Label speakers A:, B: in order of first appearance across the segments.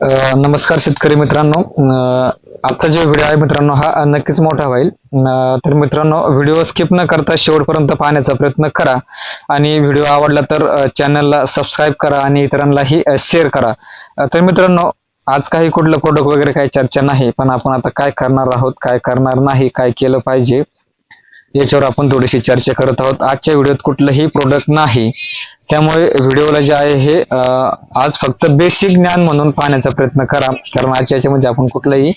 A: नमस्कार शेतकरी मित्रांनो. आजचा जो व्हिडिओ आहे मित्रांनो हा नक्कीच मोठा होईल. तर मित्रांनो व्हिडिओ स्किप न करता शेवटपर्यंत पाहण्याचा प्रयत्न करा. आणि व्हिडिओ आवडला तर चॅनलला सबस्क्राईब करा आणि इतरांनाही शेअर करा. तर मित्रांनो आज काही कुठलं प्रोडक्ट वगैरे काही चर्चा नाही पण आपण आता काय करणार आहोत काय करणार नाही काय केलं पाहिजे याच्यावर आपण थोडीशी चर्चा करत आहोत. आजच्या व्हिडिओत कुठलंही प्रोडक्ट नाही. त्यामुळे व्हिडिओला जे आहे हे आज फक्त बेसिक ज्ञान म्हणून पाहण्याचा प्रयत्न करा. कारण आजच्या याच्यामध्ये आपण कुठलंही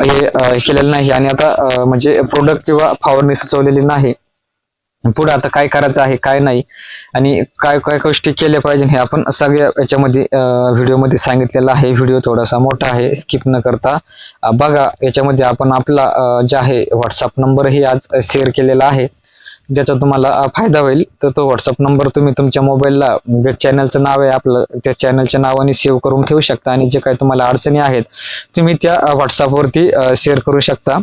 A: हे केलेलं नाही. आणि आता म्हणजे प्रोडक्ट किंवा फवारणी सुचवलेली नाही. पुढे आता काय करायचं आहे काय नाही. आणि काय काय गोष्टी केल्या पाहिजे हे आपण सगळ्या याच्यामध्ये व्हिडिओमध्ये सांगितलेलं आहे. व्हिडिओ थोडासा मोठा आहे स्किप न करता. बघा याच्यामध्ये आपण आपला जे आहे व्हॉट्सअप नंबरही आज शेअर केलेला आहे. ज्याचा तुम्हाला फायदा होईल तर तो व्हॉट्सअप नंबर तुम्ही तुमच्या मोबाईलला जे चॅनलचं नाव आहे आपलं त्या चॅनलच्या नावाने सेव्ह करून ठेवू शकता. आणि जे काही तुम्हाला अडचणी आहेत तुम्ही त्या व्हॉट्सअपवरती शेअर करू शकता.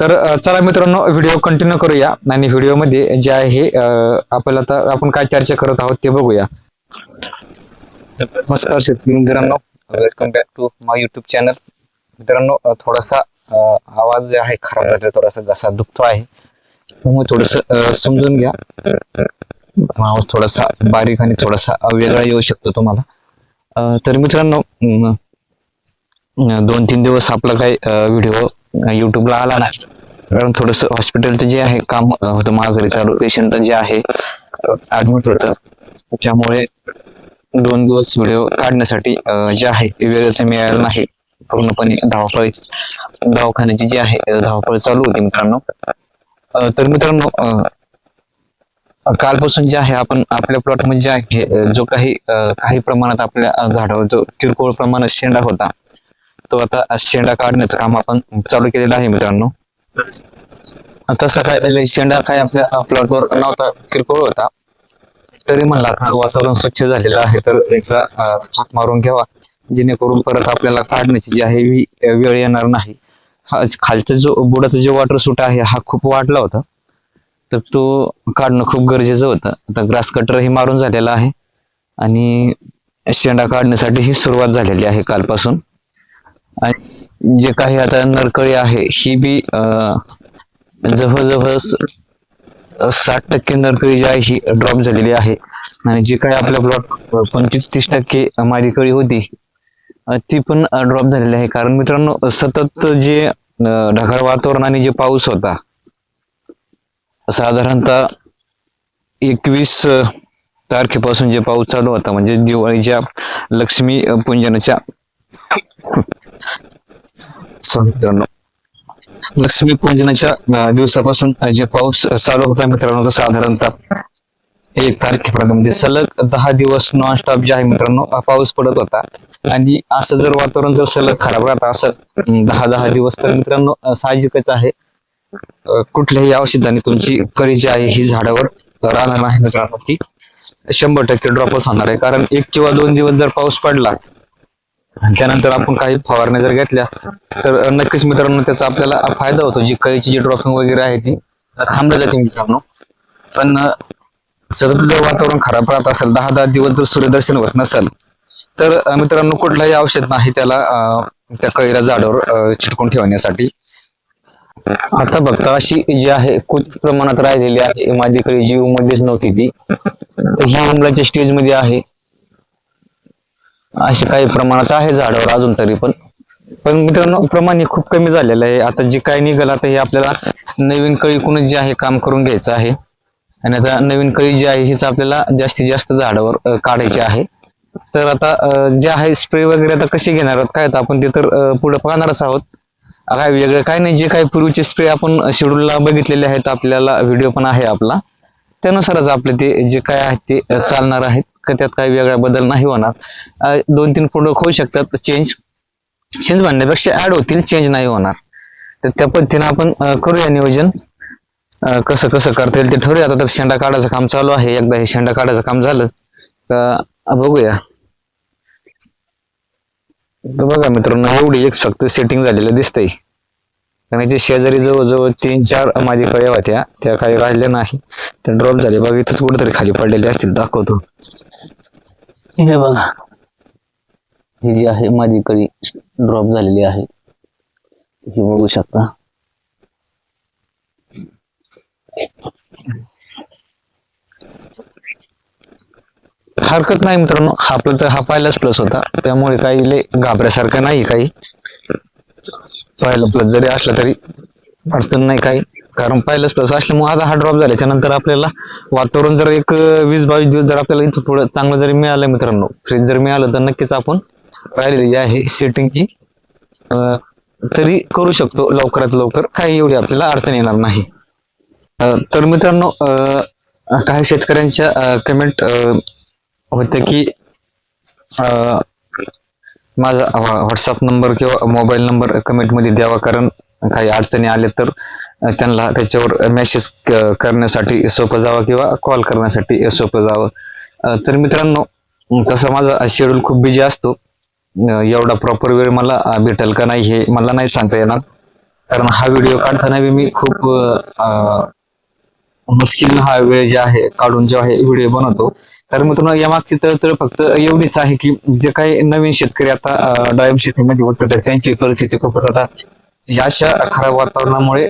A: तर चला मित्रांनो व्हिडिओ कंटिन्यू करूया. आणि व्हिडिओमध्ये जे आहे हे आपल्याला आता आपण काय चर्चा करत आहोत ते बघूया. नमस्कार शेतकरी मित्रांनो. Welcome back to my YouTube channel मित्रांनो थोडासा आवाज जे आहे खराब झाला थोडासा घसा दुखतो आहे. त्यामुळे थोडस समजून घ्या. आवाज थोडासा बारीक आणि थोडासा वेगळा येऊ शकतो तुम्हाला. तर मित्रांनो दोन तीन दिवस आपला काही व्हिडिओ युट्यूबला आला नाही. कारण थोडस हॉस्पिटलचं जे आहे काम होतं माघारी चालू पेशंट जे आहे ऍडमिट होतं. त्यामुळे दोन दिवस व्हिडिओ काढण्यासाठी जे आहे वेळच मिळाला नाही. पूर्णपणे धावपळ दवाखान्याची जी आहे अं, धावपळ चालू होती मित्रांनो. तर मित्रांनो कालपासून जे आहे आपण आपल्या प्लॉटमध्ये जे आहे जो काही काही प्रमाणात आपल्या झाडावर जो किरकोळ प्रमाणात शेंडा होता तो आता शेंडा काढण्याचं काम आपण चालू केलेलं आहे मित्रांनो. तसं काय शेंडा काय आपल्या प्लॉटवर नव्हता किरकोळ होता. तरी म्हणला वातावरण स्वच्छ झालेलं आहे तर एकदा हात मारून घ्यावा. जेणेकरून परत आपल्याला काढण्याची जी आहे ही वेळ येणार नाही. खालचा जो बुडाचा जो वॉटर सूट आहे हा खूप वाढला होता. तर तो काढणं खूप गरजेचं होतं. आता ग्रास कटरही मारून झालेला आहे. आणि शेंडा काढण्यासाठी ही सुरुवात झालेली आहे कालपासून. आणि जे काही आता नरकळी आहे ही बी जवळजवळ साठ टक्के नरकळी जी आहे ही ड्रॉप झालेली आहे. आणि जे काही आपल्या प्लॉट पंचवीस तीस टक्के माझी कळी होती ती पण ड्रॉप झालेली आहे. कारण मित्रांनो सतत जे ढगाळ वातावरण आणि जे पाऊस होता साधारणतः एकवीस तारखेपासून जे पाऊस चालू होता म्हणजे दिवाळीच्या लक्ष्मी पूजनाच्या मित्रांनो लक्ष्मी पूजनाच्या दिवसापासून जे पाऊस चालू होता मित्रांनो साधारणतः एक तारखेपर्यंत म्हणजे सलग दहा दिवस नॉन स्टॉप जे आहे मित्रांनो पाऊस पडत होता. आणि असं जर वातावरण जर सलग खराब राहत असं दहा दहा दिवस तर मित्रांनो साहजिकच आहे. कुठल्याही औषधाने तुमची कळी जी आहे ही झाडावर राहणार नाही मित्रांनो. ती शंभर टक्के ड्रॉपच होणार आहे. कारण एक किंवा दोन दिवस जर पाऊस पडला आणि त्यानंतर आपण काही फवारण्या जर घेतल्या तर नक्कीच मित्रांनो त्याचा आपल्याला फायदा होतो. जी कळीची जी ड्रॉपिंग वगैरे आहे ती थांबली जाते मित्रांनो. पण सतत जर वातावरण खराब राहत असेल दहा दहा दिवस जर सूर्यदर्शन होत नसेल तर मित्रांनो कुठलाही औषध नाही त्याला त्या कळीला झाडावर चिटकून ठेवण्यासाठी. आता बघता अशी जी आहे खूप प्रमाणात राहिलेली आहे माझी कळी जी उमडलीच नव्हती ती. ही उमलाच्या स्टेजमध्ये आहे. अशी काही प्रमाणात आहे झाडावर अजून तरी पण. पण मित्रांनो प्रमाण हे खूप कमी झालेलं आहे. आता जे काय निघाल आता हे आपल्याला नवीन कळी जे आहे काम करून घ्यायचं आहे. आणि आता नवीन कळी जी आहे हीच आपल्याला जास्तीत जास्त झाडावर काढायची आहे. तर आता जे आहे स्प्रे वगैरे आता कसे घेणार आहोत? काय आता आपण ते तर पुढं पुढे पाहणारच आहोत. काय वेगळं काय नाही जे काही पूर्वीचे स्प्रे आपण शेड्यूलला बघितलेले आहेत आपल्याला व्हिडिओ पण आहे आपला. त्यानुसारच आपले ते जे काय आहेत ते चालणार आहेत. का त्यात काही वेगळा बदल नाही होणार. दोन तीन प्रोडक्ट होऊ शकतात चेंज चेंज म्हणण्यापेक्षा ऍड होतील चेंज नाही होणार. तर त्या पद्धतीने आपण करूया नियोजन. कसं कसं करता येईल ते ठरूया आता तर शेंडा काढायचं काम चालू आहे. एकदा हे शेंडा काढायचं काम झालं का बघूया. तर बघा मित्रांनो एवढी एक फक्त सेटिंग झालेलं दिसतंय. कारण जे शेजारी जवळजवळ तीन चार माझी कळ्या होत्या त्या काही राहिल्या नाही. त्या ड्रॉप झाले. बघा इथंच कुठेतरी खाली पडलेले असतील. दाखवतो.
B: हे बघा. ही जी आहे माझी कळी ड्रॉप झालेली आहे. ही बघू शकता.
A: हरकत नाही मित्रांनो. हा आपला तर हा पहिलाच प्लस होता. त्यामुळे काही लय घाबऱ्यासारखं नाही काही. पहिला प्लस जरी असला तरी अडचण नाही काही. कारण पहिलाच प्लस असल्यामुळे आता हा ड्रॉप झाल्याच्यानंतर आपल्याला वातावरण जर एक वीस बावीस दिवस जर आपल्याला इथं थोडं चांगलं जरी मिळालं मित्रांनो फ्रीज जर मिळालं तर नक्कीच आपण राहिलेली जी आहे सेटिंग ही. तरी करू शकतो लवकरात लवकर. काही एवढी आपल्याला अडचण येणार नाही. तर मित्रांनो काही शेतकऱ्यांच्या कमेंट होतं की माझा व्हॉट्सअप नंबर किंवा मोबाईल नंबर कमेंटमध्ये द्यावा कारण काही अडचणी आल्या तर त्यांना त्याच्यावर मेसेज करण्यासाठी सोपं जावं किंवा कॉल करण्यासाठी सोपं जावं. तर मित्रांनो अं, तसा माझा शेड्यूल खूप बिझी असतो. एवढा प्रॉपर वेळ मला भेटेल का नाही हे मला नाही सांगता येणार. कारण हा व्हिडिओ काढताना बी मी खूप मुश्किल हा वेळ जे आहे काढून जो आहे व्हिडिओ बनवतो. तर मित्रांनो यामागची तर तर फक्त एवढीच आहे की जे काही नवीन शेतकरी आता डायम शेतीमध्ये उतरतात त्यांची परिस्थिती खूपच आता या अशा खराब वातावरणामुळे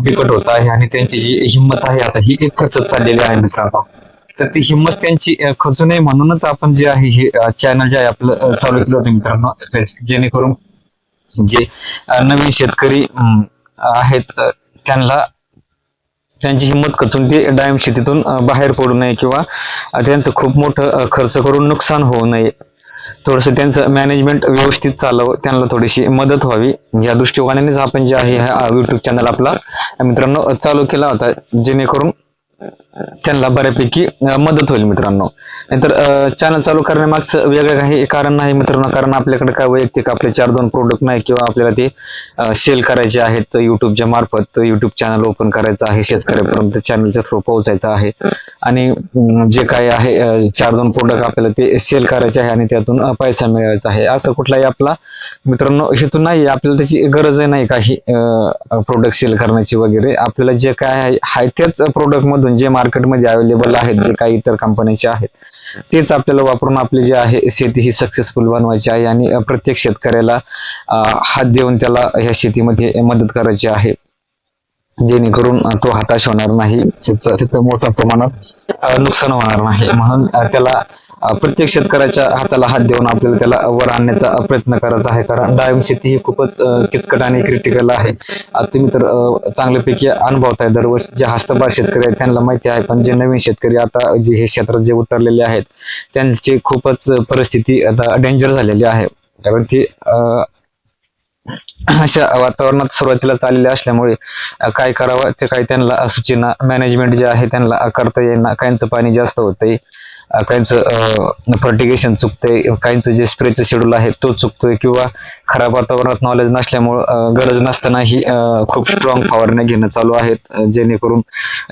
A: बिकट होत आहे आणि त्यांची जी हिंमत आहे आता ही एक खचत चाललेली आहे मित्रांनो. तर ती हिंमत त्यांची अं, खचू नये म्हणूनच आपण जे आहे हे चॅनल जे आहे आपलं चालू केलं होतं मित्रांनो. जेणेकरून जे नवीन शेतकरी आहेत त्यांना त्यांची हिंमत खचून ते डायम शेतीतून बाहेर पडू नये किंवा त्यांचं खूप मोठं खर्च करून नुकसान होऊ नये. थोडस त्यांचं मॅनेजमेंट व्यवस्थित चालावं त्यांना थोडीशी मदत व्हावी. या दृष्टिकोनानेच आपण जे आहे हा युट्यूब चॅनल आपला मित्रांनो चालू केला होता. जेणेकरून त्यांना बऱ्यापैकी मदत होईल मित्रांनो. नाहीतर चॅनल चालू करण्यामागचं वेगळं काही कारण नाही मित्रांनो. कारण आपल्याकडे काय वैयक्तिक आपले चार दोन प्रोडक्ट नाही किंवा आपल्याला ते सेल करायचे आहेत युट्यूबच्या मार्फत युट्यूब चॅनल ओपन करायचं आहे. शेतकऱ्यापर्यंत चॅनलच्या थ्रू पोहोचायचं आहे. आणि जे काही आहे चार दोन प्रोडक्ट आपल्याला ते सेल करायचे आहे आणि त्यातून पैसा मिळवायचा आहे. असं कुठलाही आपला मित्रांनो हेतू नाही आपल्याला त्याची गरज नाही काही प्रोडक्ट सेल करण्याची वगैरे. आपल्याला जे काय आहे हाय त्याच प्रोडक्ट मधून जे मार्केटमध्ये अवेलेबल आहेत जे काही इतर कंपन्यांचे आहेत तेच आपल्याला वापरून आपली जी आहे शेती ही सक्सेसफुल बनवायची आहे आणि प्रत्येक शेतकऱ्याला हात देऊन त्याला ह्या शेतीमध्ये मदत करायची आहे. जेणेकरून तो हताश होणार नाही त्याचं तिथं मोठ्या प्रमाणात नुकसान होणार नाही. म्हणून त्याला प्रत्येक शेतकऱ्याच्या हाताला हात देऊन आपल्याला त्याला वर आणण्याचा प्रयत्न करायचा आहे. कारण डाळिंब शेती ही खूपच किचकट आणि क्रिटिकल आहे. आता तुम्ही तर चांगल्यापैकी अनुभवताय. दरवर्षी जे हस्तबार शेतकरी आहेत त्यांना माहिती आहे. पण जे नवीन शेतकरी आता जे हे क्षेत्रात जे उतरलेले आहेत त्यांची खूपच परिस्थिती आता डेंजर झालेली आहे. कारण ती अशा वातावरणात सुरुवातीला चाललेले असल्यामुळे काय करावं ते काही त्यांना सूचना मॅनेजमेंट जे आहे त्यांना करता येईना. काहींचं पाणी जास्त होतंय. काहींचं फर्टिगेशन चुकतंय काहींचं जे स्प्रेचं शेड्यूल आहे तो चुकतोय किंवा खराब वातावरणात नॉलेज नसल्यामुळं गरज नसतानाही खूप स्ट्रॉंग फवारण्या घेणं चालू आहेत जेणेकरून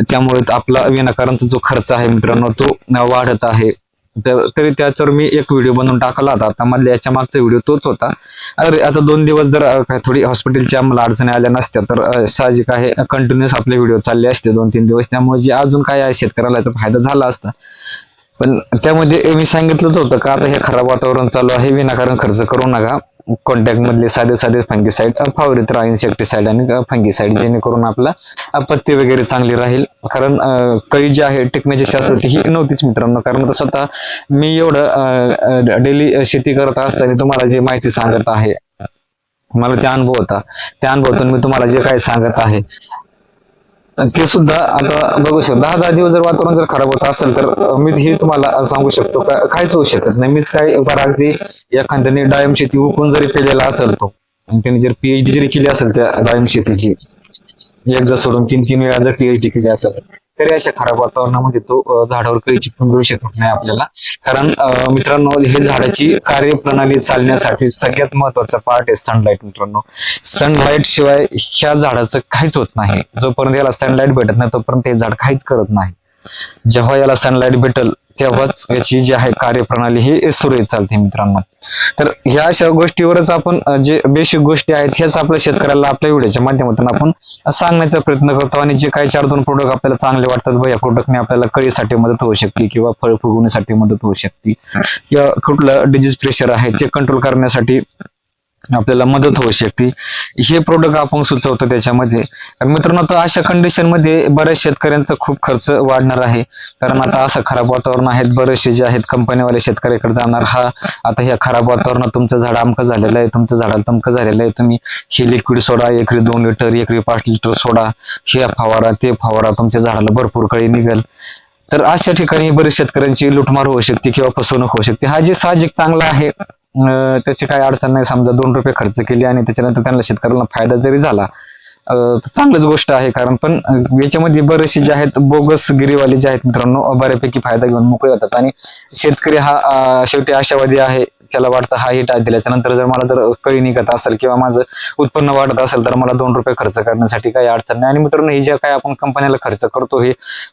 A: त्यामुळे आपला विनाकारणचा जो खर्च आहे मित्रांनो तो वाढत आहे. तरी त्याच्यावर मी एक व्हिडिओ बनवून टाकला होता. आता मधल्या याच्या मागचा व्हिडिओ तोच होता. अरे आता दोन दिवस जर थोडी हॉस्पिटलच्या आम्हाला अडचणी आल्या नसत्या तर साहजिक आहे कंटिन्युअस आपले व्हिडिओ चालले असते दोन तीन दिवस. त्यामुळे जे अजून काय आहे शेतकऱ्याला याचा फायदा झाला असता. पण त्यामध्ये मी सांगितलंच होतं का आता हे खराब वातावरण चालू आहे विनाकारण खर्च करू नका. कॉन्टॅक्ट मधले साधे साधे फंगीसाईड फवारीत राहा इन्सेक्टिसाईड आणि फंगीसाईड जेणेकरून आपला आपत्ती वगैरे चांगली राहील. कारण कळी जी आहे टिकण्याची शास्त्रती ही नव्हतीच मित्रांनो. कारण स्वतः मी एवढं डेली शेती करत असताना तुम्हाला जी माहिती सांगत आहे मला ते अनुभव होता. त्या अनुभवातून मी तुम्हाला जे काही सांगत आहे ते सुद्धा आता बघू शकतो. दहा दहा दिवस जर वातावरण जर खराब होत असेल तर मी हे तुम्हाला सांगू शकतो. का काहीच होऊ शकत नाही. मीच काय अगदी एखाद्याने डाळिंब शेती उकून जरी केलेला असेल तो आणि त्यांनी जर पीएचडी जरी केली असेल त्या डायम शेतीची एकदा सोडून तीन तीन वेळा जर पीएचडी केली असेल तरी अशा खराब वातावरणामध्ये तो झाडावर काही चिपकून मिळू शकत नाही आपल्याला. कारण मित्रांनो हे झाडाची कार्यप्रणाली चालण्यासाठी सगळ्यात महत्त्वाचा पार्ट आहे सनलाईट मित्रांनो. सनलाईट शिवाय ह्या झाडाचं काहीच होत नाही. जोपर्यंत याला सनलाईट भेटत नाही तोपर्यंत हे झाड काहीच करत नाही. जेव्हा याला सनलाईट भेटल तेव्हाच याची जी आहे कार्यप्रणाली ही सुरळीत चालते मित्रांनो. तर ह्या अशा गोष्टीवरच आपण जे बेसिक गोष्टी आहेत ह्याच आपल्या शेतकऱ्याला आपल्या व्हिडिओच्या माध्यमातून आपण सांगण्याचा प्रयत्न करतो आणि जे काही चार दोन प्रोडक्ट आपल्याला चांगले वाटतात बघ या प्रोडक्टने आपल्याला कळीसाठी मदत होऊ शकते किंवा फळ फुगवण्यासाठी मदत होऊ शकते. किंवा कुठलं डिजीज प्रेशर आहे ते कंट्रोल करण्यासाठी आपल्याला मदत होऊ शकते. हे प्रोडक्ट आपण सुचवतो त्याच्यामध्ये. मित्रांनो आता अशा कंडिशनमध्ये बऱ्याच शेतकऱ्यांचा खूप खर्च वाढणार आहे. कारण आता असं खराब वातावरण आहेत बरेचसे जे आहेत कंपनीवाले शेतकऱ्याकडे जाणार. हा आता ह्या खराब वातावरणात तुमचं झाड अमकं झालेलं आहे तुमचं झाडाला तमकं झालेलं आहे. तुम्ही हे लिक्विड सोडा एकरी दोन लिटर एकरी पाच लिटर सोडा. हे फवारा ते फवारा तुमच्या झाडाला भरपूर कळी निघेल. तर अशा ठिकाणी बरेच शेतकऱ्यांची लुटमार होऊ शकते किंवा फसवणूक होऊ शकते. हा जे साहजिक चांगला आहे त्याची काही अडचण नाही. समजा दोन रुपये खर्च केली आणि त्याच्यानंतर त्यांना शेतकऱ्यांना फायदा जरी झाला चांगलीच गोष्ट आहे. कारण पण याच्यामध्ये बरेचसे जे आहेत बोगस गिरीवाले जे आहेत मित्रांनो बऱ्यापैकी फायदा घेऊन मोकळे होतात आणि शेतकरी हा शेवटी आशावादी आहे. त्याला वाटतं हा हिट दिल्याच्या नंतर जर मला जर कळी निघत असेल किंवा माझं उत्पन्न वाढत असेल तर मला दोन रुपये खर्च करण्यासाठी काही अडचण नाही. आणि मित्रांनो हे जे काय आपण कंपनीला खर्च करतो हे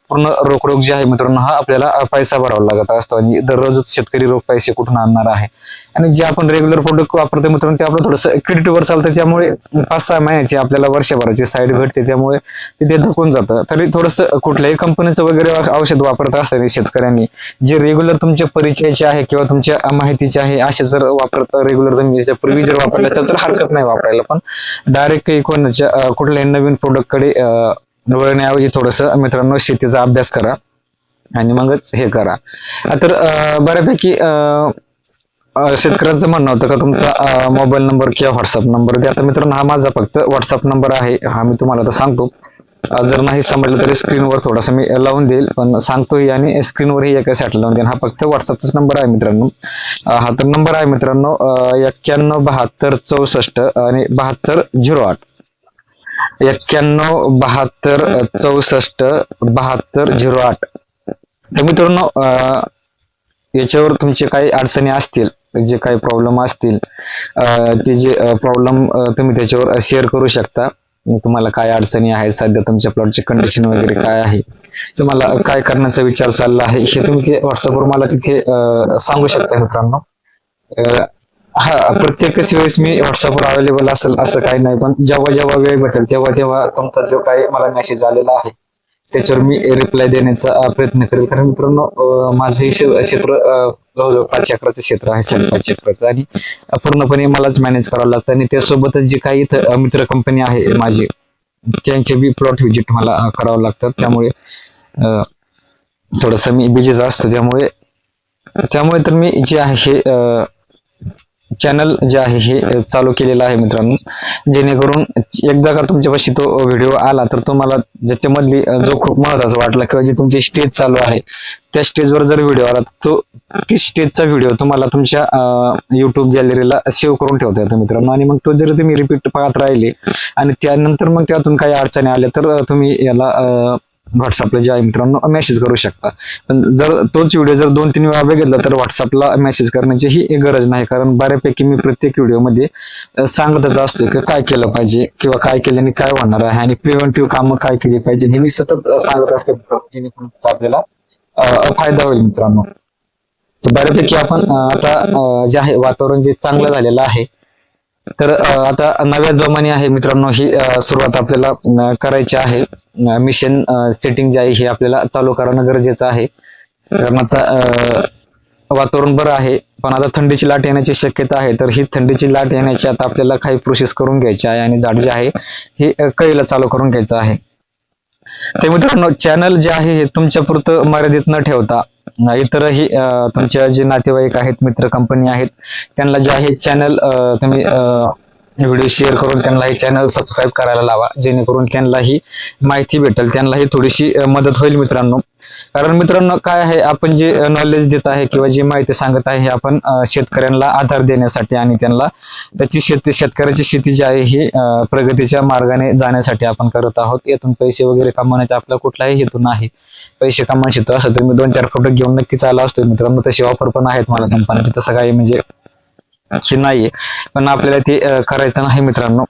A: पूर्ण रोख रोख जे आहे मित्रांनो हा आपल्याला पैसा भरावा लागत असतो. आणि दररोजच शेतकरी रोख पैसे कुठून आणणार आहे? आणि जे आपण रेग्युलर प्रोडक्ट वापरतो मित्रांनो ते आपलं थोडंसं क्रेडिटवर चालतं त्यामुळे पाच सहा महिन्याची आपल्याला वर्षभराची साईड भेटते. त्यामुळे तिथे धकून जातं. तरी थोडंसं कुठल्याही कंपनीचं वगैरे औषध वापरत असताना शेतकऱ्यांनी जे रेग्युलर तुमच्या परिचयाचे आहे किंवा तुमच्या माहितीचे आहे असे जर वापरत रेग्युलर तुम्ही याच्यापूर्वी जर वापरलं तर हरकत नाही वापरायला. पण डायरेक्ट कोणाच्या कुठल्याही नवीन प्रोडक्टकडे वळण्याऐवजी थोडस मित्रांनो शेतीचा अभ्यास करा आणि मगच हे करा. तर अं, बऱ्यापैकी अं, शेतकऱ्यांचं म्हणणं होतं का तुमचा मोबाईल नंबर किंवा व्हॉट्सअप नंबर द्या. तर मित्रांनो हा माझा फक्त व्हॉट्सअप नंबर आहे. हा मी तुम्हाला आता सांगतो. अं, जर नाही समजलं तरी स्क्रीनवर थोडासा मी लावून देईल पण सांगतोही आणि स्क्रीनवरही एका साईडला लावून देईन. हा फक्त व्हॉट्सअपचाच नंबर आहे मित्रांनो. अं, हा तर नंबर आहे मित्रांनो एक्क्याण्णव बहात्तर चौसष्ट आणि बहात्तर झिरो आठ. एक्क्याण्णव बहात्तर चौसष्ट बहात्तर झिरो आठ. तर मित्रांनो अं, याच्यावर तुमचे काही अडचणी असतील जे काही प्रॉब्लेम असतील ते जे प्रॉब्लेम तुम्ही त्याच्यावर शेअर करू शकता. तुम्हाला काय अडचणी आहेत सध्या तुमच्या प्लॉटची कंडिशन वगैरे काय आहे तुम्हाला काय करण्याचा विचार चालला आहे हे तुम्ही ते व्हॉट्सअपवर मला तिथे सांगू शकता मित्रांनो. हा प्रत्येकच वेळेस मी व्हॉट्सअपवर अवेलेबल असेल असं काही नाही पण जेव्हा जेव्हा वेळ भेटेल तेव्हा तेव्हा तुमचा जो काही मला मेसेज आलेला आहे त्याच्यावर मी रिप्लाय देण्याचा प्रयत्न करेल. कारण मित्रांनो माझे माझं हे क्षेत्र जवळजवळ पाच चक्राचं क्षेत्र आहे साडेपाच चक्राचं आणि पूर्णपणे मलाच मॅनेज करावं लागतं. आणि त्यासोबतच जे काही मित्र कंपनी आहे माझी त्यांचे बी प्लॉट व्हिजिट मला करावं लागतात त्यामुळे थोडस थोडंसं मी बिझीच असतो. त्यामुळे त्यामुळे तर मी जे आहे हे चॅनल जे आहे हे चालू केलेलं आहे मित्रांनो. जेणेकरून एकदा का तुमच्यापाशी तो व्हिडिओ आला तर तुम्हाला ज्याच्यामधली जो खूप महत्त्वाचा वाटला किंवा जी तुमची स्टेज चालू आहे त्या स्टेजवर जर व्हिडिओ आला तर तो ती स्टेजचा व्हिडिओ तुम्हाला तुमच्या युट्यूब गॅलरीला सेव्ह करून ठेवता येतो मित्रांनो. आणि मग तो जर तुम्ही रिपीट पाहत राहिले आणि त्यानंतर मग त्यातून काही अडचणी आल्या तर तुम्ही याला व्हॉट्सअपला जे आहे मित्रांनो मेसेज करू शकता. पण जर तोच व्हिडिओ जर दोन तीन वेळा बघितला तर व्हॉट्सअपला मेसेज करण्याची ही गरज नाही. कारण बऱ्यापैकी मी प्रत्येक व्हिडिओमध्ये सांगतच असतो की काय केलं पाहिजे किंवा काय केल्याने काय होणार आहे आणि प्रिव्हेंटिव्ह कामं काय केली पाहिजे हे मी सतत सांगत असतो. जेणेकरून आपल्याला फायदा होईल मित्रांनो. बऱ्यापैकी आपण आता जे आहे वातावरण जे चांगलं झालेलं आहे तर आता नव्या जोमाने आहे मित्रांनो ही सुरुवात आपल्याला करायची आहे. मिशन सेटिंग जे आहे हे आपल्याला चालू करणं गरजेचं आहे. कारण आता वातावरण बरं आहे पण आता थंडीची लाट येण्याची शक्यता आहे. तर ही थंडीची लाट येण्याची आता आपल्याला काही प्रोसेस करून घ्यायची आहे आणि झाड जे आहे हे अ, कळीला चालू करून घ्यायचं आहे. ते मित्रांनो चॅनल जे आहे हे तुमच्या पुरतं मर्यादित न ठेवता इतरही तुमच्या जे नातेवाईक आहेत मित्र कंपनी आहेत त्यांना जे आहे चॅनल तुम्ही व्हिडिओ शेअर करून त्यांना हे चॅनल सबस्क्राईब करायला लावा जेणेकरून त्यांनाही माहिती भेटेल त्यांनाही थोडीशी मदत होईल मित्रांनो. कारण मित्रांनो काय आहे आपण जे नॉलेज देत आहे किंवा जी माहिती सांगत आहे हे आपण शेतकऱ्यांना आधार देण्यासाठी आणि त्यांना त्याची शेती शेतकऱ्याची शेती जी आहे ही प्रगतीच्या मार्गाने जाण्यासाठी आपण करत आहोत. यातून पैसे वगैरे कमवण्याचा आपला कुठलाही हेतू नाही. पैसे कमवण्याची हेतू असं तर मी दोन चार फोटो घेऊन नक्कीच आला असतो मित्रांनो. तशी ऑफर पण आहेत मला कंपनीची तसं काही म्हणजे हे नाहीये. पण आपल्याला ते करायचं नाही मित्रांनो.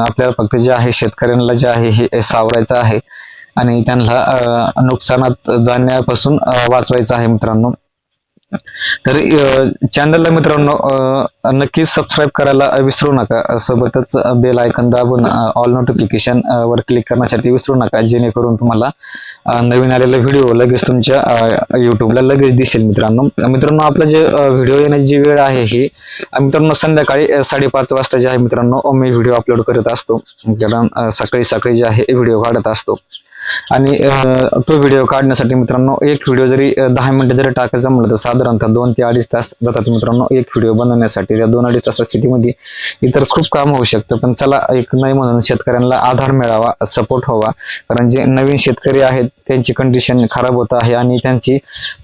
A: आपल्याला फक्त जे आहे शेतकऱ्यांना जे आहे हे सावरायचं आहे. आणि त्यांना नुकसानात जाण्यापासून वाचवायचं आहे मित्रांनो. तर चॅनलला मित्रांनो नक्की सबस्क्राईब करायला विसरू नका. सोबतच बेल आयकन दाबून ऑल नोटिफिकेशन वर क्लिक करण्यासाठी विसरू नका. जेणेकरून तुम्हाला नवीन आलेला व्हिडिओ लगेच तुमच्या युट्यूबला लगेच दिसेल मित्रांनो. मित्रांनो आपला जे व्हिडिओ येण्याची जी वेळ आहे ही मित्रांनो संध्याकाळी साडेपाच वाजता जे आहे मित्रांनो मी व्हिडिओ अपलोड करत असतो. कारण सकाळी सकाळी जे आहे व्हिडिओ काढत असतो. आणि तो व्हिडिओ काढण्यासाठी मित्रांनो एक व्हिडिओ जरी दहा मिनिटं जरी टाकायचं म्हणलं तर साधारणतः दोन ते अडीच तास जातात मित्रांनो एक व्हिडिओ बनवण्यासाठी. त्या दोन अडीच तासाच्या स्थितीमध्ये इतर खूप काम होऊ शकतं पण चला एक नाही म्हणून शेतकऱ्यांना आधार मिळावा सपोर्ट व्हावा. कारण जे नवीन शेतकरी आहेत त्यांची कंडिशन खराब होत आहे आणि त्यांची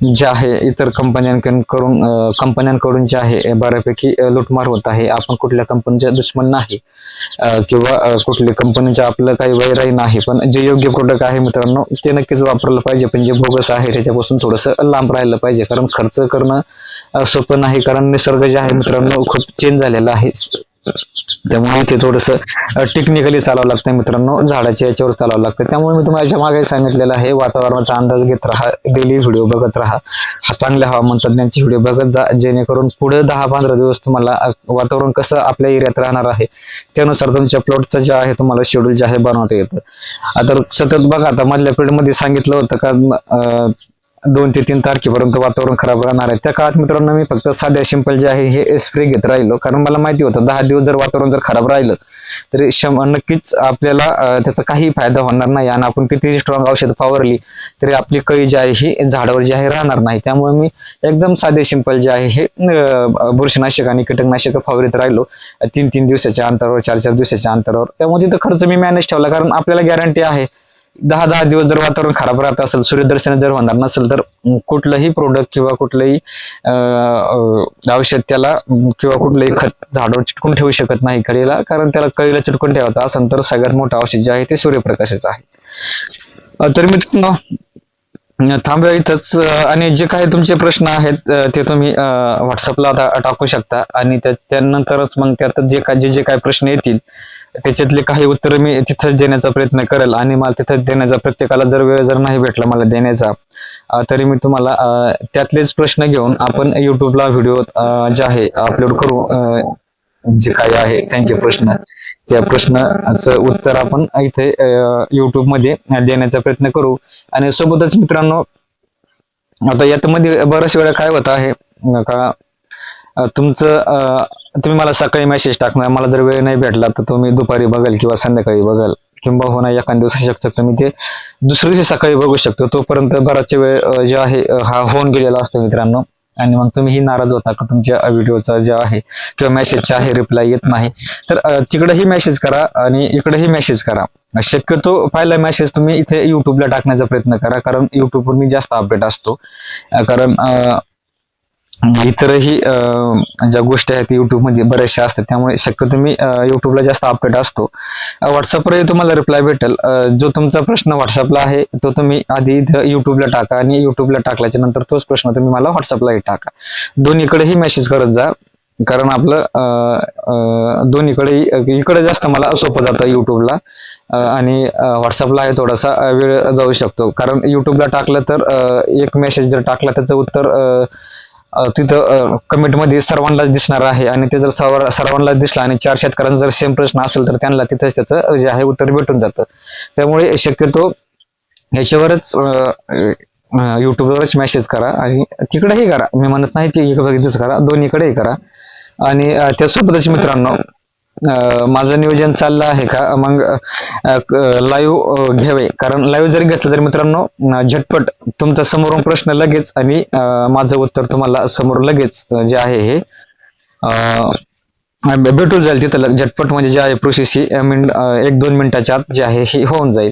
A: जे आहे इतर कंपन्यांकडून करून कंपन्यांकडून जे आहे बऱ्यापैकी लुटमार होत आहे. आपण कुठल्या कंपनीच्या दुश्मन नाही किंवा कुठल्या कंपनीच्या आपलं काही वैरही नाही पण जे योग्य प्रोडक्ट आहे मित्रांनो. ते नक्कीच वापरलं पाहिजे पण जे बोगस आहे त्याच्यापासून थोडंसं लांब राहिलं पाहिजे. कारण खर्च करणं सोपं नाही. कारण निसर्ग जे आहे मित्रांनो खूप चेंज झालेला आहे. त्यामुळे ते थोडस टेक्निकली चालावं लागतं मित्रांनो. झाडाच्या याच्यावर चालावं लागतं त्यामुळे मी तुम्हाला मागे सांगितलेलं आहे वातावरणाचा अंदाज घेत राहा डेली व्हिडिओ बघत राहा. हा चांगल्या हवामान तज्ञांची व्हिडिओ बघत जा जेणेकरून पुढे दहा पंधरा दिवस तुम्हाला वातावरण कसं आपल्या एरियात राहणार आहे त्यानुसार तुमच्या प्लॉटचं जे आहे तुम्हाला शेड्यूल जे आहे बनवता येतं. आता सतत बघा आता मधल्या पिढीमध्ये सांगितलं होतं का अं, दोन ते तीन तारखेपर्यंत वातावरण खराब राहणार आहे. त्या काळात मित्रांनो मी फक्त साध्या सिंपल जे आहे हे स्प्रे घेत राहिलो. कारण मला माहिती होतं दहा दिवस जर वातावरण जर खराब राहिलं तरी शं नक्कीच आपल्याला त्याचा काही फायदा होणार नाही. आणि आपण कितीही स्ट्रॉंग औषध फावरली तरी आपली कळी जी आहे ही झाडावर जी आहे राहणार नाही. त्यामुळे मी एकदम साधे सिंपल जे आहे हे बुरशीनाशक आणि कीटकनाशक फावरीत राहिलो. तीन तीन दिवसाच्या अंतरावर चार चार दिवसाच्या अंतरावर. त्यामुळे तिथं खर्च मी मॅनेज ठेवला. कारण आपल्याला गॅरंटी आहे दहा दहा दिवस जर वातावरण खराब राहत असेल सूर्यदर्शन जर होणार नसेल तर कुठलंही प्रोडक्ट किंवा कुठलंही औषध त्याला किंवा कुठलंही खत झाडावर चिटकून ठेवू शकत नाही कळीला कारण त्याला कळीला चिटकून ठेवायचं असेल तर सगळ्यात मोठं औषध जे आहे ते सूर्यप्रकाशाचं आहे. तर मित्रांनो थांबूया इथंच आणि जे काही तुमचे प्रश्न आहेत ते तुम्ही व्हॉट्सअपला टाकू शकता. आणि त्यानंतरच मग त्यात जे काय जे जे काही प्रश्न येतील त्याच्यातले काही उत्तर मी तिथंच देण्याचा प्रयत्न करेल आणि मला तिथंच देण्याचा प्रत्येकाला जर वेळ जर नाही भेटला मला देण्याचा तरी मी तुम्हाला त्यातलेच प्रश्न घेऊन आपण युट्यूबला व्हिडिओ जे आहे अपलोड करू जे काही आहे त्यांचे प्रश्न. त्या प्रश्नाचं उत्तर आपण इथे युट्यूबमध्ये देण्याचा प्रयत्न करू. आणि सोबतच मित्रांनो आता यात मध्ये बऱ्याच वेळा काय होत आहे का तुमचं तुम्ही मला सकाळी मेसेज टाकणार मला जर वेळ नाही भेटला तर तुम्ही दुपारी बघाल किंवा संध्याकाळी बघाल. किंवा होणार एखाद्या दिवस असू शकतो मी ते दुसऱ्या दिवशी सकाळी बघू शकतो. तोपर्यंत बराचशा वेळ जे आहे हा होऊन गेलेला असतो मित्रांनो. आणि मग तुम्हीही नाराज होता का तुमच्या व्हिडिओचा जे आहे किंवा मेसेजचा आहे रिप्लाय येत नाही. तर तिकडेही मेसेज करा आणि इकडेही मेसेज करा. शक्यतो पहिला मेसेज तुम्ही इथे युट्यूबला टाकण्याचा प्रयत्न करा कारण युट्यूबवर मी जास्त अपडेट असतो. कारण इतरही ज्या गोष्टी आहेत युट्यूबमध्ये बऱ्याचशा असतात त्यामुळे शक्यतो मी युट्यूबला जास्त अपडेट असतो. व्हॉट्सअपवरही तुम्हाला रिप्लाय भेटेल. जो तुमचा प्रश्न व्हॉट्सअपला आहे तो तुम्ही आधी युट्यूबला टाका आणि युट्यूबला टाकल्याच्या नंतर तोच प्रश्न तुम्ही मला व्हॉट्सअपलाही टाका. दोन्हीकडेही मेसेज करत जा. कारण आपलं दोन्हीकडेही दोन्हीकडे इकडे जास्त मला सोपं जातं युट्यूबला आणि व्हॉट्सअपला आहे थोडासा वेळ जाऊ शकतो. कारण युट्यूबला टाकलं तर एक मेसेज जर टाकला त्याचं उत्तर तिथं कमेंटमध्ये सर्वांनाच दिसणार आहे आणि ते जर सर्व सर्वांनाच दिसलं आणि चार शेतकऱ्यांचा जर सेम प्रश्न असेल तर त्यांना तिथं त्याचं जे आहे उत्तर भेटून जातं. त्यामुळे शक्यतो ह्याच्यावरच युट्यूबवरच मेसेज करा आणि तिकडेही करा. मी म्हणत नाही की इकडे बघितलंच करा दोन्हीकडेही करा. आणि त्यासोबतच मित्रांनो माझं नियोजन चाललं आहे का? मग लाईव्ह घ्यावे. कारण लाईव्ह जरी घेतलं तरी मित्रांनो झटपट तुमचा समोरून प्रश्न लगेच आणि माझं उत्तर तुम्हाला समोर लगेच जे आहे हे भेटून जाईल तिथं झटपट म्हणजे जे आहे प्रोसेस ही एक दोन मिनिटाच्या आत जे आहे हे होऊन जाईल.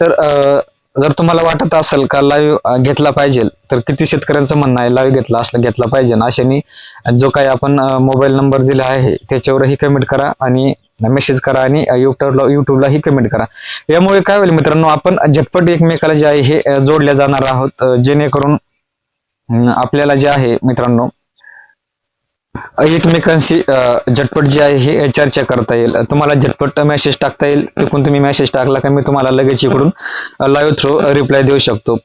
A: तर जर तुम्हाला वाटत असेल का लाईव्ह घेतला पाहिजे तर किती शेतकऱ्यांचं म्हणणं आहे लाईव्ह घेतला असला घेतला पाहिजे ना. अशाने जो काही आपण मोबाईल नंबर दिला आहे त्याच्यावरही कमेंट करा आणि मेसेज करा आणि युट्यूबला युट्यूबलाही कमेंट करा. यामुळे काय होईल मित्रांनो आपण झटपट एकमेकाला जे आहे हे जोडले जोडल्या जाणार आहोत जेणेकरून आपल्याला जे आहे मित्रांनो एकमेकांशी झटपट जे आहे हे चर्चा करता येईल. तुम्हाला झटपट मेसेज टाकता येईल. तिकडून तुम्ही मेसेज टाकला का मी तुम्हाला लगेच इकडून लाईव्ह थ्रू रिप्लाय देऊ शकतो.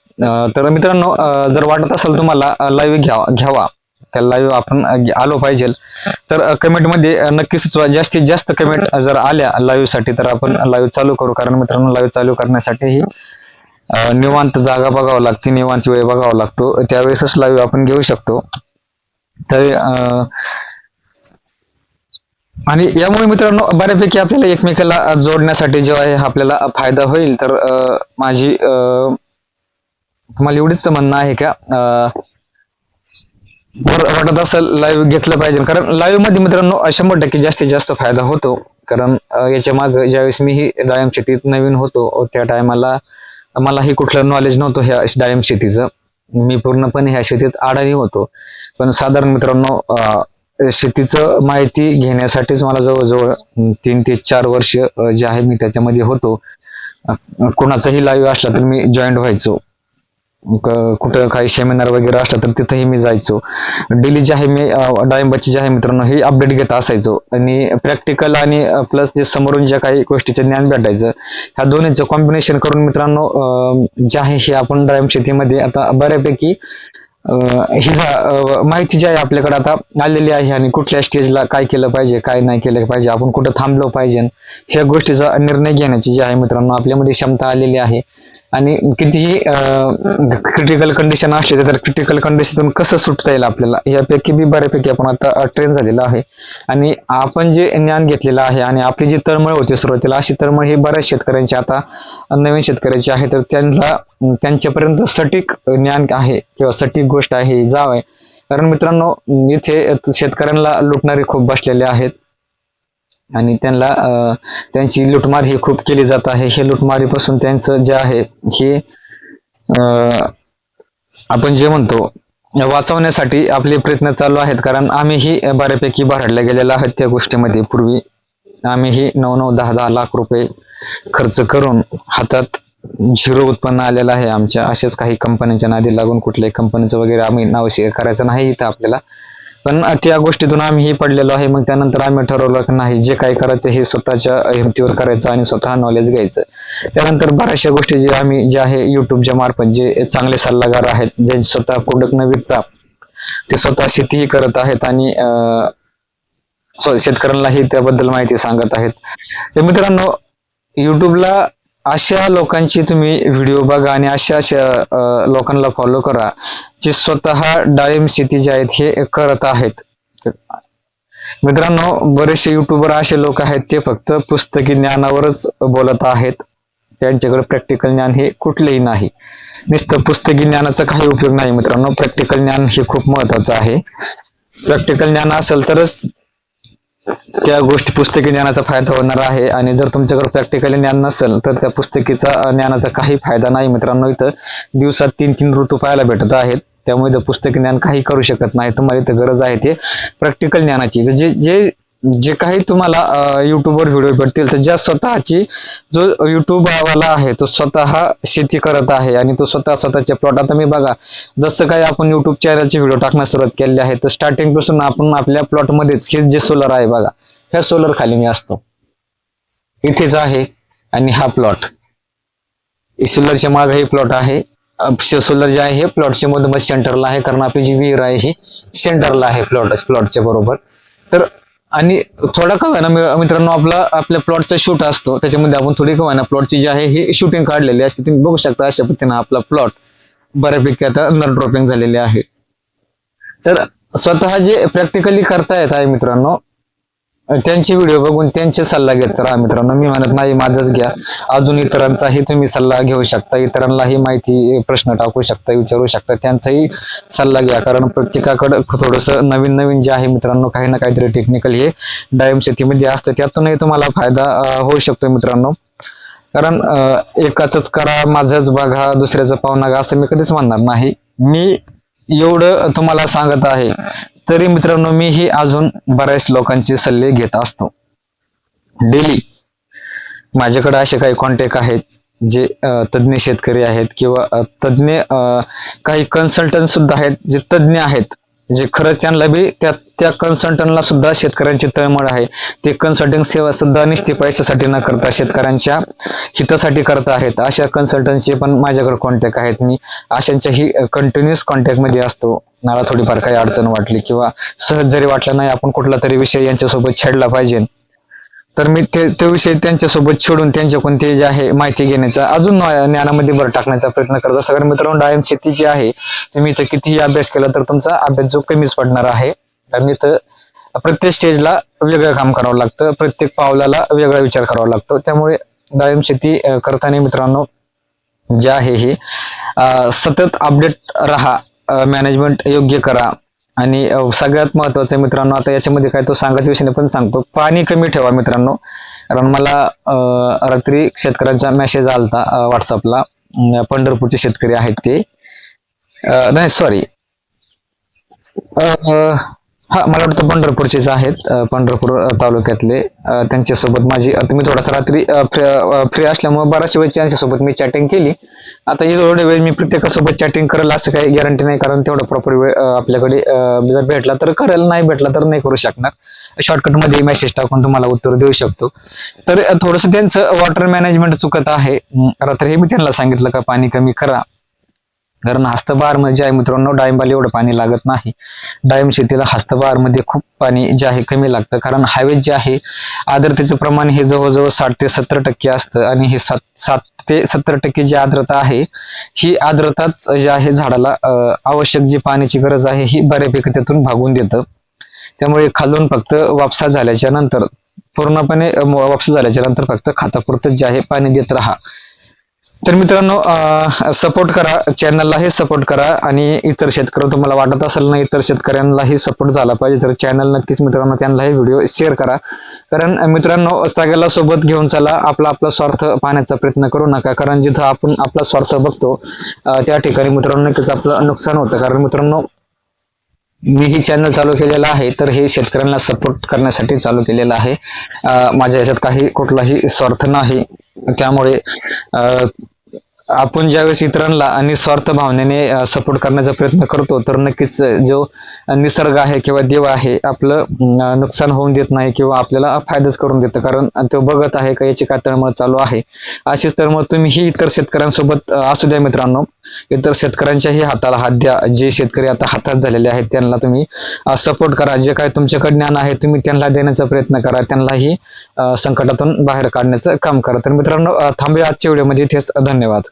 A: तर मित्रांनो जर वाटत असेल तुम्हाला लाईव्ह घ्यावा घ्यावा. त्या लाईव्ह आपण आलो पाहिजे. तर कमेंटमध्ये नक्कीच सुचवा जास्तीत जास्त कमेंट जर आल्या लाईव्हसाठी तर आपण लाईव्ह चालू करू. कारण मित्रांनो लाईव्ह चालू करण्यासाठी ही निवांत जागा बघावं लागते निवांत वेळ बघावा लागतो. त्यावेळेसच लाईव्ह आपण घेऊ शकतो. तर अं, आणि यामुळे मित्रांनो बऱ्यापैकी आपल्याला एकमेकाला जोडण्यासाठी जो आहे आपल्याला फायदा होईल. तर अं, माझी अं, तुम्हाला एवढीच म्हणणं आहे का अं, वाटत असेल लाईव्ह घेतलं पाहिजे. कारण लाईव्हमध्ये मित्रांनो शंभर टक्के जास्तीत जास्त फायदा होतो. कारण याच्या माग ज्यावेळेस मी ही डाळिंब शेतीत नवीन होतो त्या टायमाला मलाही कुठलं नॉलेज नव्हतं ह्या डाळिंब शेतीचं मी पूर्णपणे ह्या शेतीत अडाणी होतो. पण साधारण मित्रांनो शेतीचं माहिती घेण्यासाठीच मला जवळजवळ तीन ते चार वर्ष जे आहे मी त्याच्यामध्ये होतो. कोणाचाही लाईव्ह असला तर मी जॉईंट व्हायचो. कुठं काही सेमिनार वगैरे असला तर तिथंही मी जायचो. डेली जे आहे मी डाळिंबाची जे आहे मित्रांनो हे अपडेट घेत असायचो. आणि प्रॅक्टिकल आणि प्लस जे समोरून ज्या काही गोष्टीचे ज्ञान भेटायचं ह्या दोन्हीचं कॉम्बिनेशन करून मित्रांनो जे आहे हे आपण डाळिंब शेतीमध्ये आता बऱ्यापैकी ही माहिती जी आहे आपल्याकडे आता आलेली आहे आणि कुठल्या स्टेजला काय केलं पाहिजे काय नाही केलं पाहिजे आपण कुठं थांबलो पाहिजे ह्या गोष्टीचा निर्णय घेण्याची जी आहे मित्रांनो आपल्यामध्ये क्षमता आलेली आहे. आणि कितीही क्रिटिकल कंडिशन असली तर क्रिटिकल कंडिशनतून कसं सुटता येईल आपल्याला? यापैकी बी बऱ्यापैकी आपण आता ट्रेन झालेला आहे. आणि आपण जे ज्ञान घेतलेलं आहे आणि आपली जी तळमळ होती सुरुवातीला अशी तळमळ ही बऱ्याच शेतकऱ्यांची आता नवीन शेतकऱ्यांची आहे. तर त्यांना त्यांच्यापर्यंत सटीक ज्ञान आहे किंवा सटीक गोष्ट आहे ही जाव आहे. कारण मित्रांनो इथे शेतकऱ्यांना लुटणारे खूप बसलेले आहेत. आणि त्यांना त्यांची लुटमार ही खूप केली जात आहे. हे लुटमारीपासून त्यांचं जे आहे हे अं, आपण जे म्हणतो वाचवण्यासाठी आपले प्रयत्न चालू आहेत. कारण आम्हीही बऱ्यापैकी भरडल्या गेलेलो आहोत त्या गोष्टीमध्ये. पूर्वी आम्हीही नऊ नऊ दहा दहा लाख रुपये खर्च करून हातात झिरो उत्पन्न आलेलं आहे आमच्या. अशाच काही कंपन्यांच्या नादी लागून कुठल्याही कंपनीचं वगैरे आम्ही नाव शेअर करायचं नाही इथं आपल्याला. पण त्या गोष्टीतून आम्हीही पडलेलो आहे. मग त्यानंतर आम्ही ठरवलं की नाही जे काही करायचं हे स्वतःच्या हिमतीवर करायचं आणि स्वतः नॉलेज घ्यायचं. त्यानंतर बऱ्याचशा गोष्टी जे आम्ही जे आहे युट्यूबच्या मार्फत जे चांगले सल्लागार आहेत जे स्वतः प्रोडक्ट न विकता ते स्वतः शेतीही करत आहेत आणि अं, शेतकऱ्यांनाही त्याबद्दल माहिती सांगत आहेत. तर मित्रांनो युट्यूबला अशा लोकांची तुम्ही व्हिडिओ बघा आणि अशा अशा लोकांना फॉलो करा जे स्वतः डाळिंब शेती जे आहेत हे करत आहेत. मित्रांनो बरेचसे युट्यूबर असे लोक आहेत ते फक्त पुस्तकी ज्ञानावरच बोलत आहेत. त्यांच्याकडे प्रॅक्टिकल ज्ञान हे कुठलेही नाही. नुसतं पुस्तकी ज्ञानाचा काही उपयोग नाही मित्रांनो. प्रॅक्टिकल ज्ञान हे खूप महत्वाचं आहे. प्रॅक्टिकल ज्ञान असेल तरच त्या गोष्टी पुस्तकी ज्ञानाचा फायदा होणार आहे. आणि जर तुमच्याकडे प्रॅक्टिकली ज्ञान नसेल तर त्या पुस्तकीचा ज्ञानाचा काही फायदा नाही. मित्रांनो इथं दिवसात तीन तीन ऋतू पाहायला भेटत आहेत. त्यामुळे पुस्तकी ज्ञान काही करू शकत नाही. तुम्हाला इथं गरज आहे ते प्रॅक्टिकल ज्ञानाची. जे जे जे काही तुम्हाला युट्यूबवर व्हिडिओ भेटतील तर ज्या स्वतःची जो युट्यूबवाला आहे तो स्वतः शेती करत आहे आणि तो स्वतः स्वतःचे प्लॉट आता मी बघा जसं काही आपण युट्यूब चॅनलचे व्हिडिओ टाकण्यास सुरुवात केली आहे तर स्टार्टिंगपासून आपण आपल्या प्लॉटमध्येच हे जे सोलर आहे बघा ह्या सोलर खाली मी असतो. इथेच आहे आणि हा प्लॉट सोलरच्या मागे हे प्लॉट आहे. सोलर जे आहे हे प्लॉटच्या मधोमध सेंटरला आहे कारण आपली जी विहीर आहे ही सेंटरला आहे प्लॉट प्लॉटच्या बरोबर. तर आणि थोडा का होईना मित्रांनो आपला आपल्या प्लॉटचा शूट असतो. त्याच्यामध्ये आपण थोडी का होईना प्लॉटची जी आहे ही शूटिंग काढलेली असते. तुम्ही बघू शकता अशा पद्धतीने आपला प्लॉट बऱ्यापैकी आता नर ड्रॉपिंग झालेले आहे. तर स्वतः जे प्रॅक्टिकली करता येत आहे मित्रांनो त्यांचे व्हिडिओ बघून त्यांचे सल्ला घेत करा मित्रांनो. मी म्हणत नाही माझाच घ्या. अजून इतरांचाही तुम्ही सल्ला घेऊ शकता. इतरांनाही माहिती प्रश्न टाकू शकता विचारू शकता. त्यांचाही सल्ला घ्या. कारण प्रत्येकाकडं थोडस नवीन नवीन जे आहे मित्रांनो काही ना काहीतरी टेक्निकल हे डायम शेतीमध्ये असतं. त्यातूनही तुम्हाला फायदा होऊ शकतो मित्रांनो. कारण एकाच करा माझंच बघा दुसऱ्याचं पाहुणा असं मी कधीच म्हणणार नाही. मी एवढं तुम्हाला सांगत आहे. तरी मित्रांनो मीही अजून बऱ्याच लोकांचे सल्ले घेत असतो. डेली माझ्याकडे असे काही कॉन्टॅक्ट आहेत जे तज्ज्ञ शेतकरी आहेत किंवा तज्ज्ञ काही कन्सल्टंट सुद्धा आहेत जे तज्ज्ञ आहेत. जे खरंच त्यांना बी त्या त्या कन्सल्टंटला सुद्धा शेतकऱ्यांची तळमळ आहे. ते कन्सल्टिंग सेवा सुद्धा निश्चित पैशासाठी न करता शेतकऱ्यांच्या हितासाठी करत आहेत. अशा कन्सल्टंटचे पण माझ्याकडे कॉन्टॅक्ट आहेत. मी अशांच्याही कंटिन्युअस कॉन्टॅक्टमध्ये असतो. मला थोडीफार काही अडचण वाटली किंवा सहज जरी वाटलं नाही आपण कुठला तरी विषय यांच्यासोबत छेडला पाहिजे. तर मी ते तो विषय त्यांच्यासोबत छेडून त्यांच्याकडून ते जे आहे माहिती घेण्याचा अजून ज्ञानामध्ये भर टाकण्याचा प्रयत्न करत सगळ्या कारण मित्रांनो डाळिंब शेती जी आहे तुम्ही इथं कितीही अभ्यास केला तर तुमचा अभ्यास जो कमीच पडणार आहे. कारण इथं प्रत्येक स्टेजला वेगळं काम करावं लागतं प्रत्येक पावलाला वेगळा विचार करावा लागतो. त्यामुळे डाळिंब शेती करताना मित्रांनो जे आहे हे सतत अपडेट राहा मॅनेजमेंट योग्य करा. आणि सगळ्यात महत्वाचं मित्रांनो आता याच्यामध्ये काय तो सांगायच्या विषयाने पण सांगतो. पाणी कमी ठेवा मित्रांनो. कारण मला रात्री शेतकऱ्यांचा मेसेज आलता व्हॉट्सअपला पंढरपूरचे शेतकरी आहेत ते. नाही सॉरी हा मला वाटतं पंढरपूरचेच आहेत. पंढरपूर तालुक्यातले. त्यांच्यासोबत माझी तुम्ही मी थोडासा रात्री फ्री असल्यामुळे बऱ्याचशा वेळ त्यांच्यासोबत मी चॅटिंग केली. आता एवढे वेळ मी प्रत्येकासोबत चॅटिंग करेल असं काही गॅरंटी नाही कारण तेवढा प्रॉपर वेळ आपल्याकडे जर भेटला तर करेल नाही भेटला तर नाही करू शकणार. शॉर्टकटमध्ये मेसेज टाकून तुम्हाला उत्तर देऊ शकतो. तर थोडस त्यांचं वॉटर मॅनेजमेंट चुकत आहे. रात्री हे मी त्यांना सांगितलं का पाणी कमी करा. कारण हस्तबहारमध्ये जे आहे मित्रांनो डाळिंबाला एवढं पाणी लागत नाही. डाळिंब शेतीला हस्तबहारमध्ये खूप पाणी जे आहे कमी लागतं. कारण हवेत जे आहे आर्द्रतेचं प्रमाण हे जवळजवळ साठ ते सत्तर टक्के असतं. आणि हे सात सात ते सत्तर टक्के जी आर्द्रता आहे ही आर्द्रताच जे आहे झाडाला आवश्यक जी पाण्याची गरज आहे ही बऱ्यापैकी त्यातून भागून देतं. त्यामुळे खालून फक्त वापसा झाल्याच्यानंतर पूर्णपणे वापसा झाल्याच्यानंतर फक्त खातापुरतं जे आहे पाणी देत राहा. तर मित्रांनो सपोर्ट करा चॅनललाही सपोर्ट करा आणि इतर शेतकरी तुम्हाला वाटत असेल ना इतर शेतकऱ्यांनाही सपोर्ट झाला पाहिजे तर चॅनल नक्कीच मित्रांनो त्यांनाही व्हिडिओ शेअर करा. कारण मित्रांनो सगळ्याला सोबत घेऊन चला आपला आपला स्वार्थ पाहण्याचा प्रयत्न करू नका. कारण जिथं आपण आपला स्वार्थ बघतो त्या ठिकाणी मित्रांनो नक्कीच आपलं नुकसान होतं. कारण मित्रांनो मी ही चॅनल चालू केलेलं आहे तर हे शेतकऱ्यांना सपोर्ट करण्यासाठी चालू केलेलं आहे. माझ्या याच्यात काही कुठलाही स्वार्थ नाही. त्यामुळे आपण ज्यावेळेस इतरांना निस्वार्थ भावनेने सपोर्ट करण्याचा प्रयत्न करतो तर नक्कीच जो निसर्ग आहे किंवा देव आहे आपलं नुकसान होऊन देत नाही किंवा आपल्याला फायदाच करून देतं. कारण तो बघत आहे का याची काय तळमळ चालू आहे. अशीच तर मग तुम्ही ही इतर शेतकऱ्यांसोबत असू द्या मित्रांनो. इतर शेतकऱ्यांच्याही हाताला हात द्या. जे शेतकरी आता हातात झालेले आहेत त्यांना तुम्ही सपोर्ट करा. जे काय तुमच्याकडे ज्ञान आहे तुम्ही त्यांना देण्याचा प्रयत्न करा. त्यांनाही संकटातून बाहेर काढण्याचं काम करा. तर मित्रांनो थांबे थांबूया आजच्या व्हिडिओमध्ये. इथेच धन्यवाद.